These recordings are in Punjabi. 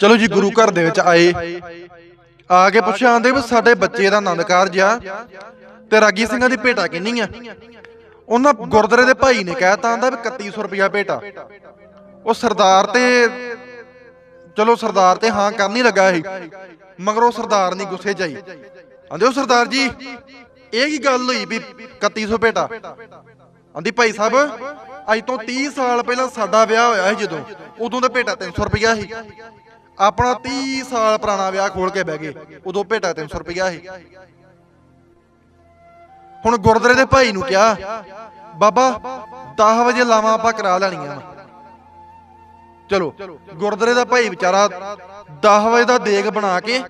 ਚਲੋ ਜੀ, ਗੁਰੂ ਘਰ ਦੇ ਵਿੱਚ ਆਏ। ਆ ਕੇ ਪੁੱਛਿਆ, ਆਂਦੇ ਵੀ ਸਾਡੇ ਬੱਚੇ ਦਾ ਆਨੰਦ ਕਾਰਜ ਆ ਤੇ ਰਾਗੀ ਸਿੰਘਾਂ ਦੀ ਭੇਟਾ ਕਿੰਨੀ ਆ? ਉਹਨਾਂ ਗੁਰਦੁਆਰੇ ਦੇ ਭਾਈ ਨੇ ਕਹਿਤਾ, ਆਂਦਾ ਵੀ 3100 ਰੁਪਿਆ ਭੇਟਾ। ਉਹ ਸਰਦਾਰ ਤੇ, ਚਲੋ ਸਰਦਾਰ ਤੇ ਹਾਂ ਕਰਨ ਹੀ ਲੱਗਾ ਸੀ, ਮਗਰ ਉਹ ਸਰਦਾਰ ਨਹੀਂ ਗੁੱਸੇ ਚ ਆਈ। ਆਂਦੇ, ਉਹ ਸਰਦਾਰ ਜੀ, ਇਹ ਕੀ ਗੱਲ ਹੋਈ ਵੀ 3100 ਭੇਟਾ? ਆਂਦੀ, ਭਾਈ ਸਾਹਿਬ, ਅੱਜ ਤੋਂ 30 ਸਾਲ ਪਹਿਲਾਂ ਸਾਡਾ ਵਿਆਹ ਹੋਇਆ ਸੀ ਜਦੋਂ, ਉਦੋਂ ਦਾ ਭੇਟਾ 300 ਰੁਪਇਆ ਸੀ। ਆਪਣਾ 30 ਸਾਲ ਪੁਰਾਣਾ ਵਿਆਹ ਖੋਲ ਕੇ ਬਹਿ ਗਏ। ਉਦੋਂ ਭੇਟਾ 300 ਰੁਪਇਆ ਸੀ। ਹੁਣ ਗੁਰਦੁਆਰੇ ਦੇ ਭਾਈ ਨੂੰ ਕਿਹਾ, ਬਾਬਾ 10 ਵਜੇ ਲਾਵਾਂ ਆਪਾਂ ਕਰਾ ਲੈਣੀਆਂ ਵਾ। ਚਲੋ, ਗੁਰਦੁਆਰੇ ਦਾ ਭਾਈ ਵਿਚਾਰਾ 10 ਵਜੇ ਦਾ ਦੇਗ ਬਣਾ ਕੇ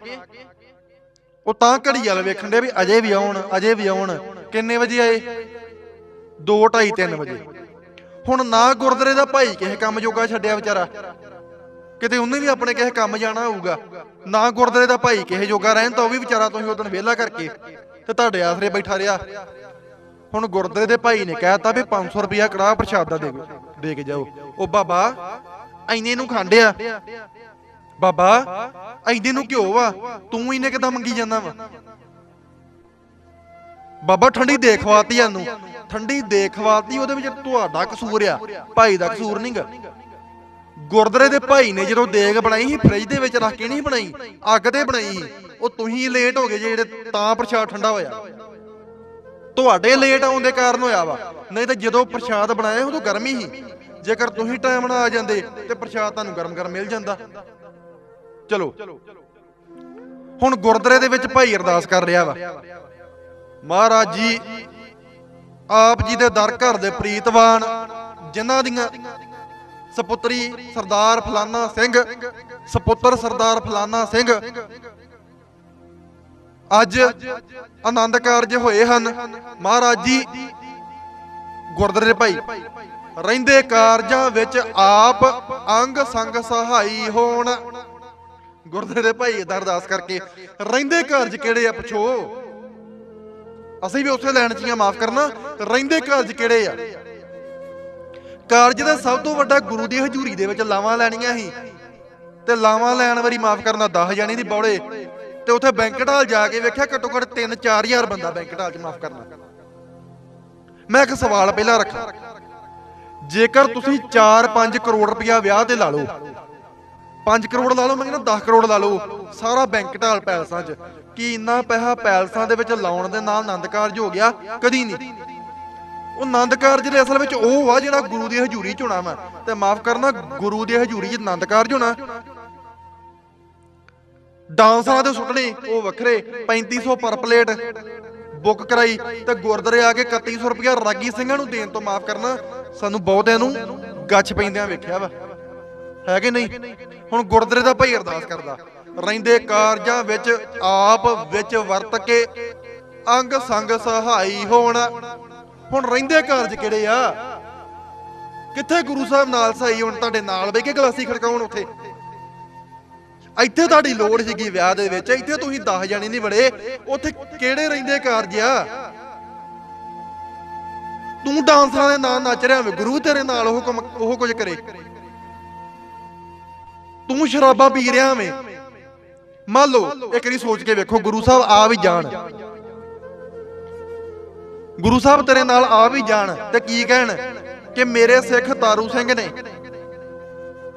ਉਹ ਤਾਂ ਘੜੀ ਵਾਲ ਵੇਖਣ ਦੇ ਵੀ ਅਜੇ ਵੀ ਆਉਣ, ਅਜੇ ਵੀ ਆਉਣ। ਕਿੰਨੇ ਵਜੇ ਆਏ? 2 2:30 3 ਵਜੇ। ਹੁਣ ਨਾ ਗੁਰਦੁਆਰੇ ਦਾ ਭਾਈ ਕਿਸੇ ਕੰਮ ਜੋਗਾ ਛੱਡਿਆ ਵਿਚਾਰਾ। ਕਿਤੇ ਉਹਨੇ ਵੀ ਆਪਣੇ ਕਿਸੇ ਕੰਮ ਜਾਣਾ ਹੋਊਗਾ, ਨਾ ਗੁਰਦੁਆਰੇ ਦਾ ਭਾਈ ਕਿਸੇ ਜੋਗਾ ਰਹਿਣ ਤਾਂ ਉਹ ਵੀ ਵਿਚਾਰਾ ਤੁਸੀਂ ਉਦੋਂ ਵਿਹਲਾ ਕਰਕੇ ਤੇ ਤੁਹਾਡੇ ਆਸਰੇ ਬੈਠਾ ਰਿਹਾ। ਹੁਣ ਗੁਰਦੁਆਰੇ ਦੇ ਭਾਈ ਨੇ ਕਹਿਤਾ ਵੀ 500 ਰੁਪਿਆ ਕੜਾਹ ਪ੍ਰਸ਼ਾਦ ਦਾ ਦੇ ਦੇ ਕੇ ਜਾਓ। ਉਹ ਬਾਬਾ ਐਨੇ ਨੂੰ ਖਾਂਡਿਆ। ਬਾਬਾ ਐਨੇ ਨੂੰ ਕਿਉਂ ਵਾ, ਤੂੰ ਇਹਨੇ ਕਿਦਾਂ ਮੰਗੀ ਜਾਂਦਾ ਵਾ? ਬਾਬਾ ਠੰਡੀ ਦੇਖਵਾਤੀ ਸਾਨੂੰ, ਠੰਡੀ ਦੇਖਵਾਤੀ, ਉਹਦੇ ਵਿੱਚ ਤੁਹਾਡਾ ਕਸੂਰ ਆ, ਭਾਈ ਦਾ ਕਸੂਰ ਨਹੀਂਗਾ ਗੁਰਦੁਆਰੇ ਦੇ ਭਾਈ ਨੇ ਜਦੋਂ ਦੇਗ ਬਣਾਈ ਸੀ, ਫ੍ਰਿਜ ਦੇ ਵਿੱਚ ਰੱਖ ਕੇ ਨਹੀਂ ਬਣਾਈ, ਅੱਗ ਤੇ ਬਣਾਈ ਸੀ। ਉਹ ਤੁਸੀਂ ਲੇਟ ਹੋ ਗਏ ਜੇ ਜਿਹੜੇ ਤਾਂ ਪ੍ਰਸ਼ਾਦ ਠੰਡਾ ਹੋਇਆ। ਤੁਹਾਡੇ ਲੇਟ ਆਉਣ ਦੇ ਕਾਰਨ ਹੋਇਆ ਵਾ। ਨਹੀਂ ਤਾਂ ਜਦੋਂ ਪ੍ਰਸ਼ਾਦ ਬਣਾਇਆ, ਉਦੋਂ ਗਰਮੀ ਸੀ। ਜੇਕਰ ਤੁਸੀਂ ਟਾਈਮ ਨਾਲ ਆ ਜਾਂਦੇ, ਤੇ ਪ੍ਰਸ਼ਾਦ ਤੁਹਾਨੂੰ ਗਰਮ ਗਰਮ ਮਿਲ ਜਾਂਦਾ। ਚਲੋ। ਹੁਣ ਗੁਰਦੁਆਰੇ ਦੇ ਵਿੱਚ ਭਾਈ ਅਰਦਾਸ ਕਰ ਰਿਹਾ ਵਾ। ਮਹਾਰਾਜ ਜੀ, ਆਪ ਜੀ ਦੇ ਦਰ ਘਰ ਦੇ ਪ੍ਰੀਤਵਾਨ, ਜਿਨ੍ਹਾਂ ਦੀਆਂ ਸਪੁੱਤਰੀ ਸਰਦਾਰ ਫਲਾਨਾ ਸਿੰਘ, ਸਪੁੱਤਰ ਸਰਦਾਰ ਫਲਾਨਾ ਸਿੰਘ। ਅੱਜ ਆਨੰਦ ਕਾਰਜ ਹੋਏ ਹਨ। ਮਹਾਰਾਜ ਜੀ, ਗੁਰਦੁਆਰੇ ਭਾਈ, ਰਹਿੰਦੇ ਕਾਰਜਾਂ ਵਿੱਚ ਆਪ ਅੰਗ ਸੰਗ ਸਹਾਈ ਹੋਣ। ਗੁਰਦੁਆਰੇ ਭਾਈ, ਏਦਾਂ ਅਰਦਾਸ ਕਰਕੇ, ਰਹਿੰਦੇ ਕਾਰਜ ਕਿਹੜੇ ਆ ਪੁੱਛੋ? ਅਸੀਂ ਵੀ ਉੱਥੇ ਲੈਣ ਚ ਮਾਫ ਕਰਨਾ ਰਹਿੰਦੇ ਕਾਰਜ ਕਿਹੜੇ ਆ? ਕਾਰਜ ਦਾ ਸਭ ਤੋਂ ਵੱਡਾ ਗੁਰੂ ਦੀ ਹਜ਼ੂਰੀ ਦੇ ਵਿੱਚ ਲਾਵਾਂ ਲੈਣੀਆਂ ਸੀ। ਤੇ ਲਾਵਾਂ ਲੈਣ ਵਾਰੀ ਮਾਫ ਕਰਨਾ 10 ਜਾਣੀ ਦੀ ਬੌੜੇ ਤੇ ਉੱਥੇ ਬੈਂਕਟ ਹਾਲ ਜਾ ਕੇ ਵੇਖਿਆ ਘੱਟੋ ਘੱਟ 3-4000 ਬੰਦਾ ਬੈਂਕਟ ਹਾਲ 'ਚ ਮਾਫ ਕਰਨਾ। ਮੈਂ ਇੱਕ ਸਵਾਲ ਪਹਿਲਾਂ ਰੱਖਾਂ। ਜੇਕਰ ਤੁਸੀਂ 4-5 ਕਰੋੜ ਰੁਪਇਆ ਵਿਆਹ ਤੇ ਲਾ ਲਓ 5 ਕਰੋੜ ਲਾ ਲਓ, ਮੈਂ ਕਹਿੰਦਾ 10 ਕਰੋੜ ਲਾ ਲਓ, ਸਾਰਾ ਬੈਂਕਟ ਹਾਲ ਪੈਲਸਾਂ 'ਚ। ਕੀ ਇੰਨਾ ਪੈਸਾ ਪੈਲਸਾਂ ਦੇ ਵਿੱਚ ਲਾਉਣ ਦੇ ਨਾਲ ਆਨੰਦ ਕਾਰਜ ਹੋ ਗਿਆ? ਕਦੀ ਨਹੀਂ। ਉਹ ਆਨੰਦ ਕਾਰਜ ਦੇ ਅਸਲ ਵਿੱਚ ਉਹ ਆ ਜਿਹੜਾ ਗੁਰੂ ਦੀ ਹਜ਼ੂਰੀ 'ਚ ਹੋਣਾ ਵਾ। ਤੇ ਮਾਫ ਕਰਨਾ, ਗੁਰੂ ਦੀ ਹਜ਼ੂਰੀ 'ਚ ਆਨੰਦ ਕਾਰਜ ਹੋਣਾ। ਡਾਂਸਾਂ ਦੇ ਸੁੱਟਣੇ, ਉਹ ਵੱਖਰੇ 3500 ਪਰ ਪਲੇਟ ਬੁੱਕ ਕਰਾਈ ਤੇ ਗੁਰਦਾਰੇ ਆ ਕੇ 3100 ਰੁਪਇਆ ਰਾਗੀ ਸਿੰਘਾਂ ਨੂੰ ਦੇਣ ਤੋਂ ਮਾਫ ਕਰਨਾ, ਸਾਨੂੰ ਬਹੁਤਿਆਂ ਨੂੰ ਗੱਛ ਪੈਂਦਿਆਂ ਵੇਖਿਆ ਵਾ। ਹੈ ਕਿ ਨਹੀਂ? ਹੁਣ ਗੁਰਦੁਆਰੇ ਦਾ ਭਾਈ ਅਰਦਾਸ ਕਰਦਾ, ਰਹਿੰਦੇ ਕਾਰਜਾਂ ਵਿੱਚ, ਆਪ ਵਿੱਚ ਵਰਤ ਕੇ ਅੰਗ ਸੰਗ ਸਹਾਈ ਹੋਣ। ਹੁਣ ਰਹਿੰਦੇ ਕਾਰਜ ਕਿਹੜੇ ਆ? ਕਿੱਥੇ ਗੁਰੂ ਸਾਹਿਬ ਨਾਲ ਸਾਈ ਹੁਣ, ਤੁਹਾਡੇ ਨਾਲ ਬਹਿ ਕੇ ਗਲਾਸੀ ਖੜਕਾਉਣ ਉੱਥੇ? ਇੱਥੇ ਤੁਹਾਡੀ ਲੋੜ ਸੀਗੀ ਵਿਆਹ ਦੇ ਵਿੱਚ, ਇੱਥੇ ਤੁਸੀਂ 10 ਜਾਣੇ ਨਹੀਂ ਬੜੇ ਉੱਥੇ ਕਿਹੜੇ ਰਹਿੰਦੇ ਕਾਰਜ ਆ ਤੂੰ ਡਾਂਸਰਾਂ ਦੇ ਨਾਲ ਨੱਚ ਰਿਹਾ ਵੇ, ਗੁਰੂ ਤੇਰੇ ਨਾਲ ਉਹ ਕੰਮ, ਉਹ ਕੁਝ ਕਰੇ। ਤੂੰ ਸ਼ਰਾਬਾਂ ਪੀ ਰਿਹਾ ਵੇਂ। ਮੰਨ ਲਓ, ਇੱਕ ਵਾਰੀ ਸੋਚ ਕੇ ਵੇਖੋ, ਗੁਰੂ ਸਾਹਿਬ ਆ ਵੀ ਜਾਣ। ਗੁਰੂ ਸਾਹਿਬ ਤੇਰੇ ਨਾਲ ਆ ਵੀ ਜਾਣ ਤੇ ਕੀ ਕਹਿਣ? ਕਿ ਮੇਰੇ ਸਿੱਖ ਤਾਰੂ ਸਿੰਘ ਨੇ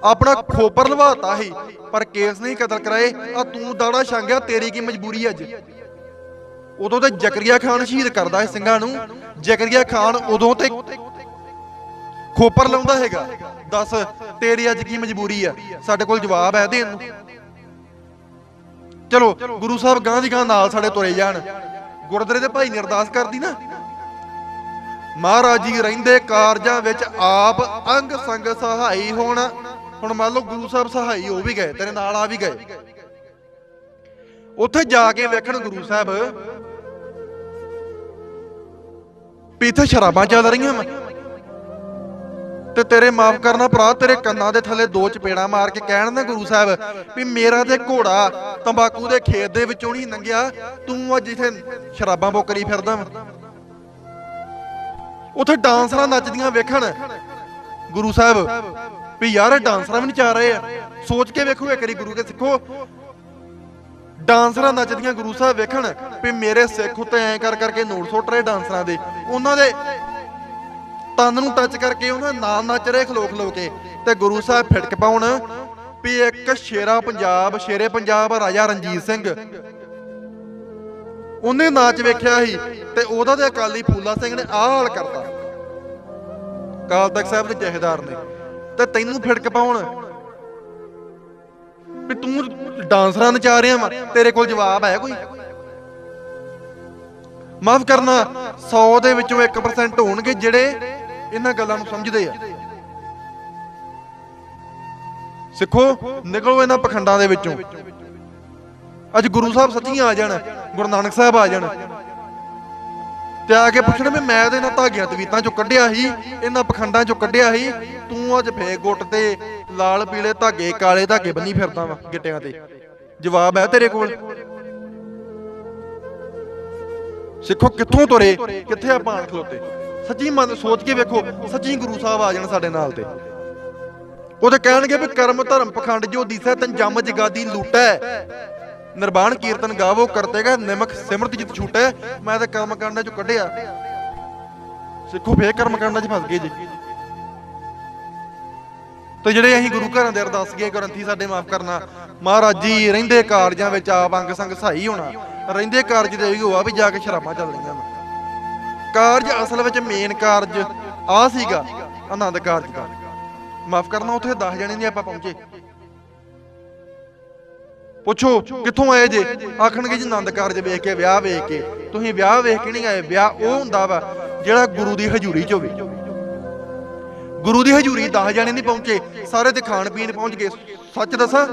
ਆਪਣਾ ਖੋਪਰ ਲਵਾਤਾ ਸੀ, ਪਰ ਕੇਸ ਨਹੀਂ ਕਤਲ ਕਰਾਏ। ਆ ਤੂੰ ਦਾੜਾ ਛਾਂਗਿਆ, ਤੇਰੀ ਕੀ ਮਜਬੂਰੀ ਅੱਜ? ਉਦੋਂ ਤੇ ਜ਼ਕਰੀਆ ਖਾਨ ਸ਼ਹੀਦ ਕਰਦਾ ਹੈ ਸਿੰਘਾਂ ਨੂੰ। ਜ਼ਕਰੀਆ ਖਾਨ ਉਦੋਂ ਤੇ ਖੋਪਰ ਲਾਉਂਦਾ ਹੈਗਾ। ਦੱਸ, ਤੇਰੀ ਅੱਜ ਕੀ ਮਜਬੂਰੀ ਆ? ਸਾਡੇ ਕੋਲ ਜਵਾਬ ਹੈ ਦੇਣ ਨੂੰ। ਚਲੋ, ਗੁਰੂ ਸਾਹਿਬ ਗਾਂ ਦੀ ਗਾਂ ਨਾਲ ਸਾਡੇ ਤੁਰੇ ਜਾਣ। ਗੁਰਦੁਆਰੇ ਦੇ ਭਾਈ ਨੇ ਅਰਦਾਸ ਕਰਦੀ ਨਾ ਮਹਾਰਾਜ ਜੀ ਰਹਿੰਦੇ ਕਾਰਜਾਂ ਵਿੱਚ ਆਪ ਅੰਗ ਸੰਗ ਸਹਾਈ ਹੋਣ। ਹੁਣ ਮੰਨ ਲਓ ਗੁਰੂ ਸਾਹਿਬ ਸਹਾਈ ਹੋ ਵੀ ਗਏ, ਤੇਰੇ ਨਾਲ ਆ ਵੀ ਗਏ। ਉੱਥੇ ਜਾ ਕੇ ਵੇਖਣ ਗੁਰੂ ਸਾਹਿਬ, ਵੀ ਇੱਥੇ ਸ਼ਰਾਬਾਂ ਚੱਲ ਰਹੀਆਂ ਵਾ। ਤੇ ਤੇਰੇ ਮਾਫ ਕਰਨਾ ਭਰਾ, ਤੇਰੇ ਕੰਨਾਂ ਦੇ ਥੱਲੇ ਦੋ ਚਪੇੜਾਂ ਮਾਰ ਕੇ ਕਹਿਣ ਨਾ ਗੁਰੂ ਸਾਹਿਬ, ਵੀ ਮੇਰਾ ਤੇ ਘੋੜਾ ਤੰਬਾਕੂ ਦੇ ਖੇਤ ਦੇ ਵਿੱਚੋਂ ਨਹੀਂ ਲੰਘਿਆ, ਤੂੰ ਅੱਜ ਇੱਥੇ ਸ਼ਰਾਬਾਂ ਬੋਕਰੀ ਫਿਰਦਾ ਵਾ। ਉੱਥੇ ਡਾਂਸਰਾਂ ਨੱਚਦੀਆਂ ਵੇਖਣ। ਗੁਰੂ ਸਾਹਿਬ, ਵੀ ਯਾਰ ਡਾਂਸਰਾਂ ਵੀ ਨਚਾ ਰਹੇ। ਆ ਸੋਚ ਕੇ ਵੇਖੋ ਇੱਕ ਵਾਰੀ ਗੁਰੂ ਕੇ ਸਿੱਖੋ। ਡਾਂਸਰਾਂ ਨੱਚਦੀਆਂ ਗੁਰੂ ਸਾਹਿਬ ਵੇਖਣ, ਵੀ ਮੇਰੇ ਸਿੱਖ ਉੱਤੇ ਐਂ ਕਰ ਕਰਕੇ ਨੋਟ ਸੁੱਟ ਰਹੇ ਡਾਂਸਰਾਂ ਦੇ। ਉਹਨਾਂ ਦੇ ਤਨ ਨੂੰ ਟੱਚ ਕਰਕੇ ਉਹਨਾਂ ਦੇ ਨਾਲ ਨੱਚ ਰਹੇ ਖਲੋ ਖਲੋ ਕੇ। ਤੇ ਗੁਰੂ ਸਾਹਿਬ ਫਿਟਕ ਪਾਉਣ, ਵੀ ਇੱਕ ਸ਼ੇਰਾ ਪੰਜਾਬ, ਸ਼ੇਰੇ ਪੰਜਾਬ ਰਾਜਾ ਰਣਜੀਤ ਸਿੰਘ ਉਹਨੇ ਨਾਚ ਵੇਖਿਆ ਸੀ ਤੇ ਉਹਦਾ ਤੇ ਅਕਾਲੀ ਫੂਲਾ ਸਿੰਘ ਨੇ ਆਹ ਹਾਲ ਕਰਤਾ। ਕਾਲ ਤਖਤ ਸਾਹਿਬ ਦੇ ਜਹੇਦਾਰ ਨੇ। ਤੇ ਤੈਨੂੰ ਫਿਟਕ ਪਾਉਣ। ਵੀ ਤੂੰ ਡਾਂਸਰਾਂ ਨਚਾ ਰਿਹਾ ਵਾ, ਤੇਰੇ ਕੋਲ ਜਵਾਬ ਹੈ ਕੋਈ? ਮਾਫ ਕਰਨਾ 100 ਦੇ ਵਿੱਚੋਂ 1% ਹੋਣਗੇ ਜਿਹੜੇ ਇਹਨਾਂ ਗੱਲਾਂ ਨੂੰ ਸਮਝਦੇ ਆ। ਸਿੱਖੋ, ਨਿਕਲੋ ਇਹਨਾਂ ਪਖੰਡਾਂ ਦੇ ਵਿੱਚੋਂ। ਅੱਜ ਗੁਰੂ ਸਾਹਿਬ ਸੱਚੀਆਂ ਆ ਜਾਣ, ਗੁਰੂ ਨਾਨਕ ਸਾਹਿਬ ਆ ਜਾਣ। ਤੇ ਆ ਕੇ ਪੁੱਛਣ ਵੀ ਮੈਂ ਤੇ ਇਹਨਾਂ ਧਾਗਿਆਂ ਤਵੀਤਾਂ ਚੋਂ ਕੱਢਿਆ ਸੀ, ਇਹਨਾਂ ਪਖੰਡਾਂ ਚੋਂ ਕੱਢਿਆ ਸੀ, ਤੂੰ ਅੱਜ ਫੇਕ ਗੁੱਟ ਤੇ ਲਾਲ, ਪੀਲੇ ਧਾਗੇ, ਕਾਲੇ ਧਾਗੇ ਬੰਨੀ ਫਿਰਦਾ ਵਾ ਗਿੱਟਿਆਂ ਤੇ। ਜਵਾਬ ਹੈ ਤੇਰੇ ਕੋਲ? ਸਿੱਖੋ ਕਿੱਥੋਂ ਤੁਰੇ, ਕਿੱਥੇ ਆ ਪਾਣ ਖਲੋਤੇ? ਸੱਚੀ ਮਨ ਸੋਚ ਕੇ ਵੇਖੋ, ਸੱਚੀ ਗੁਰੂ ਸਾਹਿਬ ਆ ਜਾਣ ਸਾਡੇ ਨਾਲ ਤੇ। ਉਹ ਤੇ ਕਹਿਣਗੇ ਵੀ ਕਰਮ ਧਰਮ ਪਖੰਡ ਜੋ ਦੀਸੈ ਤਨ ਜੰਮ ਜਗਾਦੀ ਲੂਟੈ। ਨਿਰਵਾਣ ਕੀਰਤਨ ਗਾਵੋ ਕਰਤੇਗਾ ਨਿਮਕ ਸਿਮਰਤ ਜਿਤ ਛੂਟੈ। ਮੈਂ ਤਾਂ ਕਰਮ ਕਾਂਡਾਂ ਚੋਂ ਕੱਢਿਆ। ਸਿੱਖੋ ਫੇਰ ਕਰਮ ਕਾਂਡਾਂ 'ਚ ਫਸ ਗਏ ਜੀ। ਤੇ ਜਿਹੜੇ ਅਸੀਂ ਗੁਰੂ ਘਰਾਂ ਦੇ ਅਰਦਾਸ ਗਏ ਗ੍ਰੰਥੀ ਸਾਡੇ ਮਾਫ ਕਰਨਾ। ਮਹਾਰਾਜ ਜੀ, ਰਹਿੰਦੇ ਕਾਰਜਾਂ ਵਿੱਚ ਆਪ ਅੰਗ ਸੰਗ ਸਹਾਈ ਹੋਣਾ। ਰਹਿੰਦੇ ਕਾਰਜ ਦੇ ਵੀ ਹੋਆ ਵੀ ਜਾ ਕੇ ਸ਼ਰਾਬਾਂ ਚੱਲਦੀਆਂ ਵਾ ਕਾਰਜ ਅਸਲ ਵਿੱਚ ਮੇਨ ਕਾਰਜ ਆ ਸੀਗਾ, ਆਨੰਦ ਕਾਰਜ ਦਾ। ਮਾਫ ਕਰਨਾ, ਉੱਥੇ 10 ਜਣੇ ਨਹੀਂ ਆਪਾਂ ਪਹੁੰਚੇ। ਪੁੱਛੋ, ਕਿੱਥੋਂ ਆਏ ਜੇ? ਆਖਣਗੇ ਜੀ ਆਨੰਦ ਕਾਰਜ ਵੇਖ ਕੇ, ਵਿਆਹ ਵੇਖ ਕੇ। ਤੁਸੀਂ ਵਿਆਹ ਵੇਖ ਕੇ ਨਹੀਂ ਆਏ, ਵਿਆਹ ਉਹ ਹੁੰਦਾ ਵਾ ਜਿਹੜਾ ਗੁਰੂ ਦੀ ਹਜ਼ੂਰੀ 'ਚ ਹੋਵੇ। ਗੁਰੂ ਦੀ ਹਜ਼ੂਰੀ 10 ਜਣੇ ਨਹੀਂ ਪਹੁੰਚੇ, ਸਾਰੇ ਤੇ ਖਾਣ ਪੀਣ ਪਹੁੰਚ ਗਏ। ਸੱਚ ਦੱਸਾਂ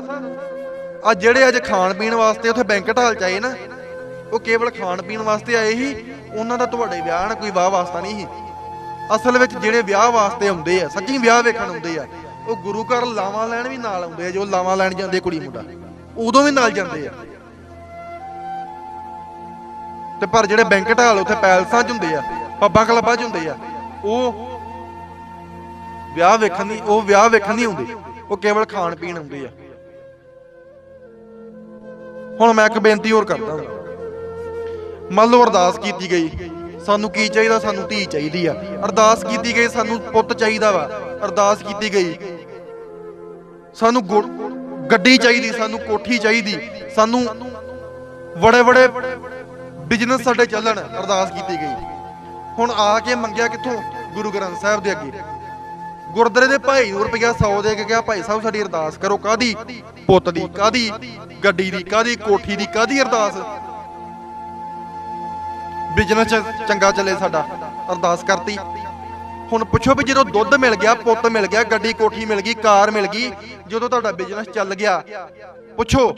ਆ ਜਿਹੜੇ ਅੱਜ ਖਾਣ ਪੀਣ ਵਾਸਤੇ ਉੱਥੇ ਬੈਂਕਟ ਹਾਲ ਚ ਆਏ ਨਾ, ਉਹ ਕੇਵਲ ਖਾਣ ਪੀਣ ਵਾਸਤੇ ਆਏ ਸੀ, ਉਹਨਾਂ ਦਾ ਤੁਹਾਡੇ ਵਿਆਹ ਨਾਲ ਕੋਈ ਵਾਹ ਵਾਸਤਾ ਨਹੀਂ ਸੀ। ਅਸਲ ਵਿੱਚ ਜਿਹੜੇ ਵਿਆਹ ਵਾਸਤੇ ਆਉਂਦੇ ਆ, ਸੱਚੀ ਵਿਆਹ ਵੇਖਣ ਆਉਂਦੇ ਆ, ਉਹ ਗੁਰੂ ਘਰ ਲਾਵਾਂ ਲੈਣ ਵੀ ਨਾਲ ਆਉਂਦੇ ਆ, ਜੋ ਲਾਵਾਂ ਲੈਣ ਜਾਂਦੇ ਕੁੜੀ ਮੁੰਡਾ। ਉਦੋਂ ਵੀ ਨਾਲ ਜਾਂਦੇ ਆ। ਤੇ ਪਰ ਜਿਹੜੇ ਬੈਂਕਟ ਹਾਲ ਉੱਥੇ ਪੈਲਸਾਂ 'ਚ ਹੁੰਦੇ ਆ, ਪੱਬਾਂ ਕਲੱਬਾਂ 'ਚ ਹੁੰਦੇ ਆ, ਉਹ ਵਿਆਹ ਵੇਖਣ ਨਹੀਂ ਉਹ ਵਿਆਹ ਵੇਖਣ ਨਹੀਂ ਆਉਂਦੇ ਉਹ ਕੇਵਲ ਖਾਣ ਪੀਣ ਆਉਂਦੇ ਆ। ਹੁਣ ਮੈਂ ਇੱਕ ਬੇਨਤੀ ਹੋਰ ਕਰਦਾ ਮੰਨ ਲਓ ਅਰਦਾਸ ਕੀਤੀ ਗਈ, ਸਾਨੂੰ ਕੀ ਚਾਹੀਦਾ? ਸਾਨੂੰ ਧੀ ਚਾਹੀਦੀ ਆ। ਅਰਦਾਸ ਕੀਤੀ ਗਈ, ਸਾਨੂੰ ਪੁੱਤ ਚਾਹੀਦਾ ਵਾ। ਅਰਦਾਸ ਕੀਤੀ ਗਈ, ਸਾਨੂੰ ਗੁ- ਗੱਡੀ ਚਾਹੀਦੀ, ਸਾਨੂੰ ਕੋਠੀ ਚਾਹੀਦੀ, ਸਾਨੂੰ ਬੜੇ ਬੜੇ ਬਿਜ਼ਨਸ ਸਾਡੇ ਚੱਲਣ ਅਰਦਾਸ ਕੀਤੀ ਗਈ। ਹੁਣ ਆ ਕੇ ਮੰਗਿਆ ਕਿੱਥੋਂ? ਗੁਰੂ ਗ੍ਰੰਥ ਸਾਹਿਬ ਦੇ ਅੱਗੇ। ਗੁਰਦੁਆਰੇ ਦੇ ਭਾਈ ਨੂੰ ਰੁਪਇਆ 100 ਦੇ ਕੇ ਗਿਆ ਭਾਈ ਸਾਹਿਬ, ਸਾਡੀ ਅਰਦਾਸ ਕਰੋ ਕਾਦੀ ਪੁੱਤ ਦੀ ਕਾਦੀ ਗੱਡੀ ਦੀ ਕਾਦੀ ਕੋਠੀ ਦੀ ਕਾਦੀ ਅਰਦਾਸ? ਬਿਜ਼ਨਸ ਚੰਗਾ ਚੱਲੇ ਸਾਡਾ, ਅਰਦਾਸ ਕਰਤੀ। ਹੁਣ ਪੁੱਛੋ ਵੀ ਜਦੋਂ ਦੁੱਧ ਮਿਲ ਗਿਆ, ਪੁੱਤ ਮਿਲ ਗਿਆ, ਗੱਡੀ, ਕੋਠੀ ਮਿਲ ਗਈ, ਕਾਰ ਮਿਲ ਗਈ, ਜਦੋਂ ਤੁਹਾਡਾ ਬਿਜ਼ਨਸ ਚੱਲ ਗਿਆ, ਪੁੱਛੋ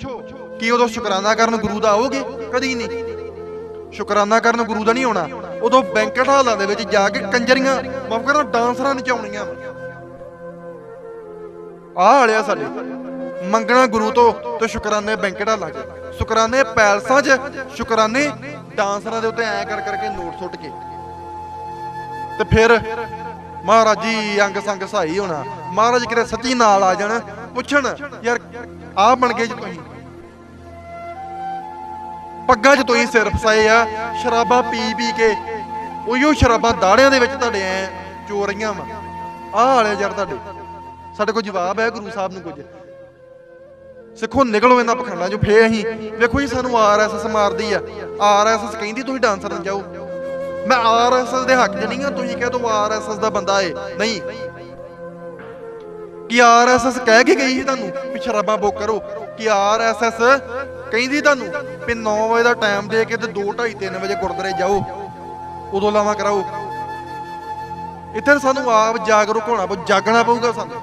ਕੀ ਉਦੋਂ ਸ਼ੁਕਰਾਨਾ ਕਰਨ ਗੁਰੂ ਦਾ ਆਓਗੇ? ਕਦੀ ਨਹੀਂ। ਸ਼ੁਕਰਾਨਾ ਕਰਨ ਗੁਰੂ ਦਾ ਨਹੀਂ ਹੋਣਾ ਉਦੋਂ ਬੈਂਕਟ ਹਾਲਾਂ ਦੇ ਵਿੱਚ ਜਾ ਕੇ ਕੰਜਰੀਆਂ ਮਾਫ ਕਰੋ ਡਾਂਸਰਾਂ ਨਚਾਉਣੀਆਂ। ਆਹ ਵਾਲਿਆ ਸਾਡੇ, ਮੰਗਣਾ ਗੁਰੂ ਤੋਂ ਤੇ ਸ਼ੁਕਰਾਨੇ ਬੈਂਕਟ ਹਾਲਾਂ ਸ਼ੁਕਰਾਨੇ ਪੈਲਸਾਂ 'ਚ, ਸ਼ੁਕਰਾਨੇ ਡਾਂਸਰਾਂ ਦੇ ਉੱਤੇ ਐ ਕਰ ਕਰਕੇ ਨੋਟ ਸੁੱਟ ਕੇ। ਤੇ ਫਿਰ ਮਹਾਰਾਜ ਜੀ ਅੰਗ ਸੰਗ ਸਹਾਈ ਹੋਣਾ। ਮਹਾਰਾਜ ਕਿਤੇ ਸੱਚੀ ਨਾਲ ਆ ਜਾਣ, ਪੁੱਛਣ, ਯਾਰ ਆਹ ਬਣ ਗਏ ਜੀ ਤੁਸੀਂ। ਪੱਗਾਂ 'ਚ ਤੁਸੀਂ ਸਿਰ ਫਸਾਏ ਆ, ਸ਼ਰਾਬਾਂ ਪੀ ਪੀ ਕੇ। ਉਹੀਓ ਸ਼ਰਾਬਾਂ ਦਾੜਿਆਂ ਦੇ ਵਿੱਚ ਤੁਹਾਡੇ ਐ ਚੋਰੀਆਂ ਵਾ। ਆਹ ਵਾਲੇ ਯਾਰ ਤੁਹਾਡੇ। ਸਾਡੇ ਕੋਲ ਜਵਾਬ ਹੈ ਗੁਰੂ ਸਾਹਿਬ ਨੂੰ ਕੁਝ। ਸਿੱਖੋ, ਨਿਕਲੋ ਇਹਨਾਂ ਪਖੰਡਾਂ 'ਚੋਂ ਫੇ ਅਸੀਂ। ਵੇਖੋ ਜੀ, ਸਾਨੂੰ ਆਰਐਸਐਸ ਮਾਰਦੀ ਆ। ਆਰਐਸਐਸ ਕਹਿੰਦੀ, ਤੁਸੀਂ ਡਾਂਸਰ ਨੂੰ ਜਾਓ। ਮੈਂ ਆਰਐਸਐਸ ਦੇ ਹੱਕ 'ਚ ਨਹੀਂ ਆ ਤੁਸੀਂ ਕਹਿ ਦੋ ਆਰਐਸਐਸ ਦਾ ਬੰਦਾ ਏ। ਨਹੀਂ। ਕਿ ਆਰਐਸਐਸ ਕਹਿ ਕੇ ਗਈ ਸੀ ਤੁਹਾਨੂੰ? ਵੀ ਸ਼ਰਾਬਾਂ ਬੁੱਕ ਕਰੋ। ਕਿ ਆਰਐਸਐਸ ਕਹਿੰਦੀ ਤੁਹਾਨੂੰ ਵੀ 9 ਵਜੇ ਦਾ ਟਾਈਮ ਦੇ ਕੇ ਤੇ 2 2:30 3 ਵਜੇ ਗੁਰਦੁਆਰੇ ਜਾਓ? ਉਦੋਂ ਲਾਵਾਂ ਕਰਾਓ। ਇੱਥੇ ਸਾਨੂੰ ਆਪ ਜਾਗਰੂਕ ਹੋਣਾ ਪਊ, ਜਾਗਣਾ ਪਊਗਾ ਸਾਨੂੰ।